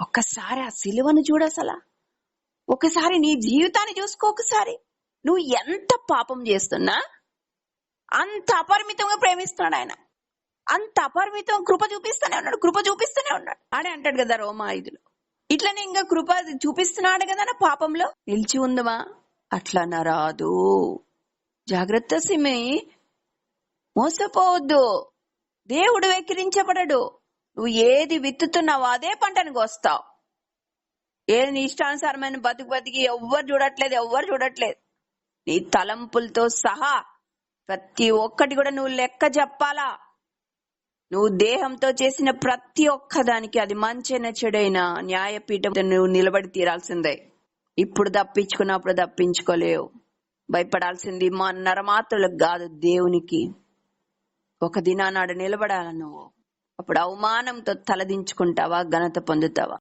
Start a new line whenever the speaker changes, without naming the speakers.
ఒక్కసారి ఆ సిలువను చూడసలా? ఒకసారి నీ జీవితాన్ని చూసుకో ఒకసారి. నువ్వు ఎంత పాపం చేస్తున్నా అంత అపరిమితంగా ప్రేమిస్తున్నాడు ఆయన. అంత అపరిమితం కృప చూపిస్తూనే ఉన్నాడు కృప చూపిస్తూనే ఉన్నాడు. అని అంటాడు కదా రోమా ఐదులో. ఇట్లనే ఇంకా కృప చూపిస్తున్నాడు కదా నా పాపంలో. నిలిచి ఉందమా? అట్లా రాదు. జాగ్రత్త సిమి. మోసపోవద్దు. దేవుడు వెక్కిరించబడడు. నువ్వు ఏది విత్తుతున్నావో అదే పంటను కోస్తావు ఏది నీ ఇష్టానుసారమైన బతుకు బతికి ఎవ్వరు చూడట్లేదు ఎవ్వరు చూడట్లేదు. నీ తలంపులతో సహా ప్రతి ఒక్కటి కూడా నువ్వు లెక్క చెప్పాలా? నువ్వు దేహంతో చేసిన ప్రతి ఒక్క దానికి అది మంచైనా చెడైనా న్యాయపీఠం నువ్వు నిలబడి తీరాల్సిందే. ఇప్పుడు తప్పించుకున్నప్పుడు తప్పించుకోలేవు. భయపడాల్సింది మా నరమాత్రులకు కాదు దేవునికి. ఒక దినానాడు నిలబడాల నువ్వు? అప్పుడు అవమానంతో తలదించుకుంటావా ఘనత పొందుతావా?